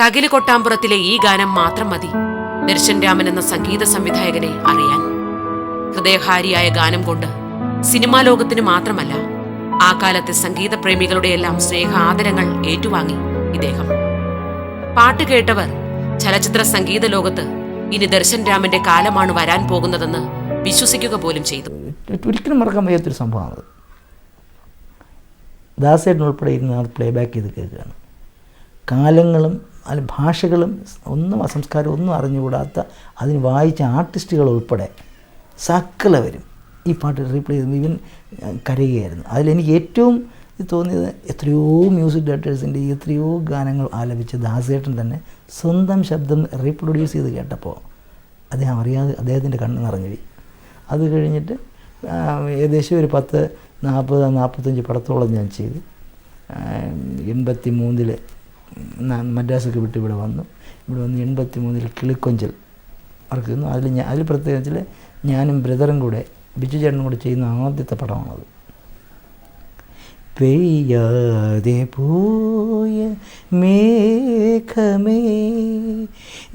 തകിൽ കൊട്ടാമ്പുറത്തിലെ ഈ ഗാനം മാത്രം മതി. ദർശൻ രാമൻ എന്ന സംഗീത സംവിധായകനെ അറിയാൻ. ഹൃദയഹാരിയായ ഗാനം കൊണ്ട് സിനിമാ ലോകത്തിന് മാത്രമല്ല ആ കാലത്തെ സംഗീത പ്രേമികളുടെയെല്ലാം സ്നേഹ ആദരങ്ങൾ ഏറ്റുവാങ്ങി ഇദ്ദേഹം. പാട്ട് കേട്ടവർ ചലച്ചിത്ര സംഗീത ലോകത്ത് ഇനി ദർശൻ രാമന്റെ കാലമാണ് വരാൻ പോകുന്നതെന്ന് വിശ്വസിക്കുക പോലും ചെയ്തു. ഒരിക്കലും മറക്കാൻ വയ്യാത്തൊരു സംഭവമാണ് ദാസേട്ടൻ ഉൾപ്പെടെ ഇരുന്ന് അത് പ്ലേ ബാക്ക് ചെയ്ത് കേൾക്കുകയാണ്. കാലങ്ങളും അല്ല ഭാഷകളും ഒന്നും അസംസ്കാരം ഒന്നും അറിഞ്ഞുകൂടാത്ത അതിന് വായിച്ച ആർട്ടിസ്റ്റുകൾ ഉൾപ്പെടെ സക്കലവരും ഈ പാട്ട് റീപ്ലേ ചെയ്തു ഇവൻ കരയുകയായിരുന്നു. അതിലെനിക്ക് ഏറ്റവും തോന്നിയത് എത്രയോ മ്യൂസിക് ഡയറക്ടേഴ്സിന്റെ എത്രയോ ഗാനങ്ങൾ ആലപിച്ച ദാസേട്ടൻ തന്നെ സ്വന്തം ശബ്ദം റീപ്രൊഡ്യൂസ് ചെയ്ത് കേട്ടപ്പോൾ അദ്ദേഹം അറിയാതെ അദ്ദേഹത്തിന്റെ കണ്ണ് നിറഞ്ഞു പോയി. അത് കഴിഞ്ഞിട്ട് ഏകദേശം ഒരു പത്ത് നാൽപ്പത് നാൽപ്പത്തഞ്ച് പടത്തോളം ഞാൻ ചെയ്തു. എൺപത്തി മൂന്നിൽ മദ്രാസൊക്കെ വിട്ട് ഇവിടെ വന്നു. ഇവിടെ വന്ന് എൺപത്തി മൂന്നിൽ കിളിക്കൊഞ്ചൽ വർക്ക് ചെയ്യുന്നു അതിൽ ഞാൻ അതിൽ പ്രത്യേകിച്ച് ഞാനും ബ്രദറും കൂടെ ബിജു ചേട്ടനും കൂടെ ചെയ്യുന്ന ആദ്യത്തെ പടമാണത്. പെയ്യാതെ പോയ മേഘമേ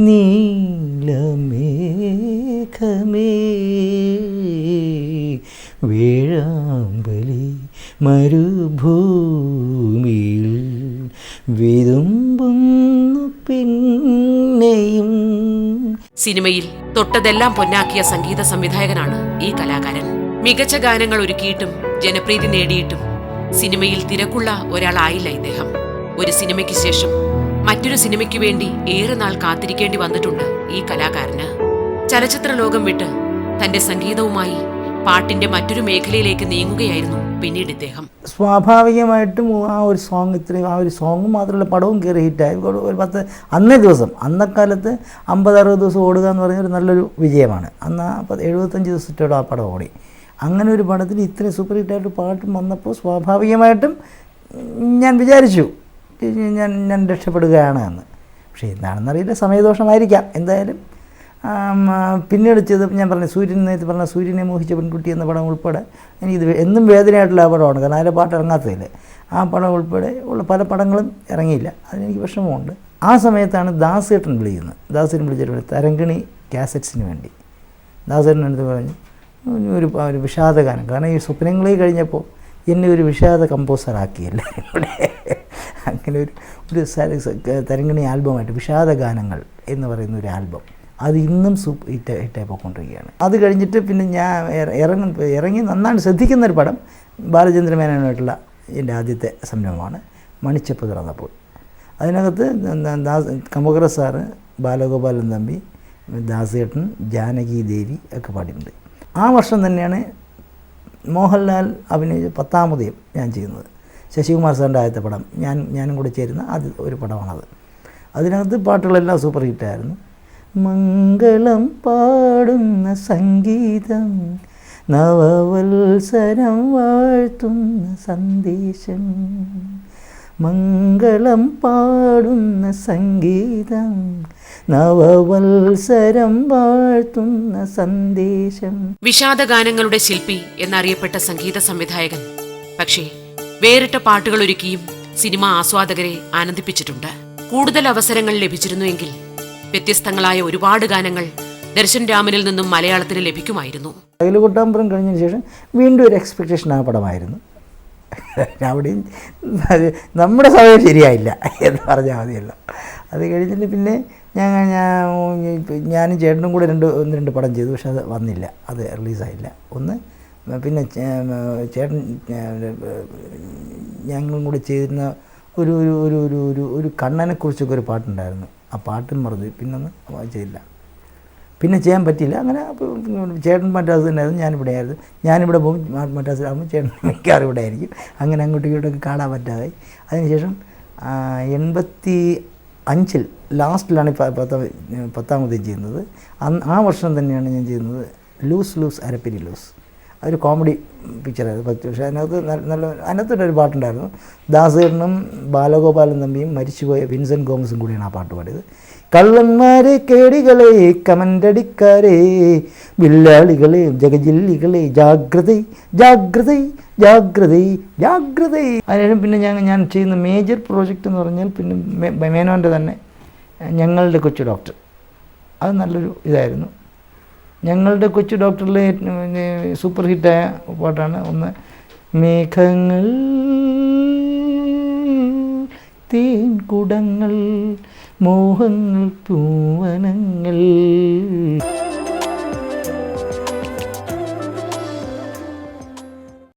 നീലമേഘമേ വേഴാമ്പലി മരുഭൂമിയിൽ വിതുമ്പുന്നു പിന്നെയും സിനിമയിൽ തൊട്ടതെല്ലാം പൊന്നാക്കിയ സംഗീത സംവിധായകനാണ് ഈ കലാകാരൻ. മികച്ച ഗാനങ്ങൾ ഒരുക്കിയിട്ടും ജനപ്രീതി നേടിയിട്ടും സിനിമയിൽ തിരക്കുള്ള ഒരാളായില്ല ഇദ്ദേഹം. ഒരു സിനിമയ്ക്ക് ശേഷം മറ്റൊരു സിനിമയ്ക്ക് വേണ്ടി ഏറെ നാൾ കാത്തിരിക്കേണ്ടി വന്നിട്ടുണ്ട് ഈ കലാകാരന്. ചലച്ചിത്ര ലോകം വിട്ട് തന്റെ സംഗീതവുമായി പാട്ടിന്റെ മറ്റൊരു മേഖലയിലേക്ക് നീങ്ങുകയായിരുന്നു പിന്നീട് ഇദ്ദേഹം. സ്വാഭാവികമായിട്ടും ആ ഒരു സോങ് ഇത്രയും ആ ഒരു സോങ്ങും മാത്രമല്ല പടവും കയറി ഹിറ്റായി ഒരു പത്ത് അന്നേ ദിവസം അന്നക്കാലത്ത് അമ്പത് അറുപത് ദിവസം ഓടുക എന്ന് പറഞ്ഞ ഒരു നല്ലൊരു വിജയമാണ്. അന്ന് ആ പത്ത് എഴുപത്തഞ്ച് ദിവസത്തോടെ ആ പടം ഓടി. അങ്ങനെ ഒരു പടത്തിൽ ഇത്രയും സൂപ്പർ ഹിറ്റായിട്ട് പാട്ടും വന്നപ്പോൾ സ്വാഭാവികമായിട്ടും ഞാൻ വിചാരിച്ചു ഞാൻ ഞാൻ രക്ഷപ്പെടുകയാണ് എന്ന് പക്ഷേ എന്താണെന്നറിയില്ല സമയദോഷമായിരിക്കാം. എന്തായാലും പിന്നീട് ചെയ്ത് ഞാൻ പറഞ്ഞു സൂര്യൻ നേരത്തെ പറഞ്ഞ സൂര്യനെ മോഹിച്ച പെൺകുട്ടി എന്ന പടം ഉൾപ്പെടെ എനിക്കിത് എന്നും വേദനയായിട്ടുള്ള ആ പടമാണ് കാരണം അതിലെ പാട്ട് ഇറങ്ങാത്തതില്ല ആ പടം ഉൾപ്പെടെ ഉള്ള പല പടങ്ങളും ഇറങ്ങിയില്ല. അതിനെനിക്ക് വിഷമമുണ്ട്. ആ സമയത്താണ് ദാസേട്ടൻ വിളിക്കുന്നത്. ദാസേട്ടൻ വിളിച്ചിട്ട് തരങ്കിണി കാസറ്റ്സിന് വേണ്ടി. ദാസേട്ടൻ എടുത്ത് പറഞ്ഞു "ഇനി ഒരു ഒരു വിഷാദഗാനം. കാരണം ഈ സ്വപ്നങ്ങളെ കഴിഞ്ഞപ്പോൾ എന്നെ ഒരു വിഷാദ കമ്പോസറാക്കിയല്ലേ ഇവിടെ അങ്ങനെ ഒരു ഒരു തരങ്കിണി ആൽബമായിട്ട് വിഷാദ ഗാനങ്ങൾ എന്ന് പറയുന്ന ഒരു ആൽബം. അത് ഇന്നും സൂപ്പ് ഹിറ്റ് ഹിറ്റായി പോയിക്കൊണ്ടിരിക്കുകയാണ്. അത് കഴിഞ്ഞിട്ട് പിന്നെ ഞാൻ ഇറ- ഇറങ്ങും ഇറങ്ങി നന്നായിട്ട് ശ്രദ്ധിക്കുന്ന ഒരു പടം ബാലചന്ദ്ര മേനോനായിട്ടുള്ള എന്റെ ആദ്യത്തെ സംരംഭമാണ്. മണിച്ചപ്പ് തുറന്നപ്പോൾ. അതിനകത്ത് കമുകറ സാറ് ബാലഗോപാലൻ തമ്പി ദാസേട്ടൻ ജാനകി ദേവി ഒക്കെ പാടിയിട്ടുണ്ട്. ആ വർഷം തന്നെയാണ് മോഹൻലാൽ അഭിനയിച്ച പത്താമതയും ഞാൻ ചെയ്യുന്നത്. ശശികുമാർ സാറിന്റെ ആദ്യത്തെ പടം. ഞാൻ ഞാനും കൂടെ ചേരുന്ന ആദ്യ ഒരു പടമാണത്. അതിനകത്ത് പാട്ടുകളെല്ലാം സൂപ്പർ ഹിറ്റായിരുന്നു. മംഗളം പാടുന്ന സംഗീതം നവവത്സരം വാഴ്ത്തുന്ന സന്ദേശം. മംഗളം പാടുന്ന സംഗീതം നവവത്സരം വാഴ്ത്തുന്ന സന്ദേശം. വിഷാദഗാനങ്ങളുടെ ശില്പി എന്നറിയപ്പെട്ട സംഗീത സംവിധായകൻ. പക്ഷേ വേറിട്ട പാട്ടുകൾ ഒരുക്കിയും സിനിമ ആസ്വാദകരെ ആനന്ദിപ്പിച്ചിട്ടുണ്ട്. കൂടുതൽ അവസരങ്ങൾ ലഭിച്ചിരുന്നുവെങ്കിൽ വ്യത്യസ്തങ്ങളായ ഒരുപാട് ഗാനങ്ങൾ ദർശൻ രാമനിൽ നിന്നും മലയാളത്തിന് ലഭിക്കുമായിരുന്നു. അയലുകൊട്ടാമ്പുറം കഴിഞ്ഞതിന് ശേഷം വീണ്ടും ഒരു എക്സ്പെക്റ്റേഷൻ ആ പടമായിരുന്നു. അവിടെയും നമ്മുടെ സമയം ശരിയായില്ല എന്ന് പറഞ്ഞാൽ മതിയല്ലോ. അത് കഴിഞ്ഞിട്ട് പിന്നെ ഞാൻ ഞാൻ ഞാനും ചേട്ടനും കൂടെ രണ്ട് ഒന്ന് രണ്ട് പടം ചെയ്തു പക്ഷെ അത് വന്നില്ല. അത് റിലീസായില്ല. ഒന്ന് പിന്നെ ചേട്ടൻ ഞങ്ങളും കൂടെ ചെയ്തിരുന്ന ഒരു ഒരു ഒരു ഒരു ഒരു ഒരു കണ്ണനെക്കുറിച്ചൊക്കെ ഒരു പാട്ടുണ്ടായിരുന്നു. ആ പാട്ടും മറന്നു പിന്നെ ഒന്ന് ചെയ്തില്ല. പിന്നെ ചെയ്യാൻ പറ്റിയില്ല. അങ്ങനെ ചേട്ടൻ മദ്രാസ് തന്നെയായിരുന്നു ഞാനിവിടെ ആയിരുന്നു. ഞാനിവിടെ പോകും മദ്രാസിലാകുമ്പോൾ ചേട്ടൻ മിക്കവാറും ഇവിടെ ആയിരിക്കും. അങ്ങനെ അങ്ങോട്ടും ഇങ്ങോട്ടൊക്കെ കാണാൻ പറ്റാതെ അതിനുശേഷം എൺപത്തി അഞ്ചിൽ ലാസ്റ്റിലാണ് പത്താം പത്താമത് ചെയ്യുന്നത്. ആ വർഷം തന്നെയാണ് ഞാൻ ചെയ്യുന്നത്. Loose loose അരപ്പിരി loose. അതൊരു കോമഡി പിക്ചറായിരുന്നു പത്ത് പക്ഷേ അതിനകത്ത് നല്ല നല്ല അതിനകത്തൊരു പാട്ടുണ്ടായിരുന്നു. ദാസേട്ടനും ബാലഗോപാലൻ തമ്പിയും മരിച്ചുപോയ വിൻസെന്റ് ഗോമസും കൂടിയാണ് ആ പാട്ട് പാടിയത്. കള്ളന്മാരെ കേടികളെ കമന്റടിക്കാരെ വില്ലാളികളെ ജഗജില്ലികളെ ജാഗ്രത ജാഗ്രത ജാഗ്രത ജാഗ്രത. അതിനുശേഷം പിന്നെ ഞാൻ ഞാൻ ചെയ്യുന്ന മേജർ പ്രോജക്റ്റ് എന്ന് പറഞ്ഞാൽ പിന്നെ മേനോന്റെ തന്നെ ഞങ്ങളുടെ കൊച്ചു ഡോക്ടർ അത് നല്ലൊരു ഇതായിരുന്നു. ഞങ്ങളുടെ കൊച്ചു ഡോക്ടറിലെ സൂപ്പർ ഹിറ്റായ പാട്ടാണ് ഒന്ന് മേഘങ്ങൾ തേൻകുടങ്ങൾ മോഹങ്ങൾ പൂവനങ്ങൾ.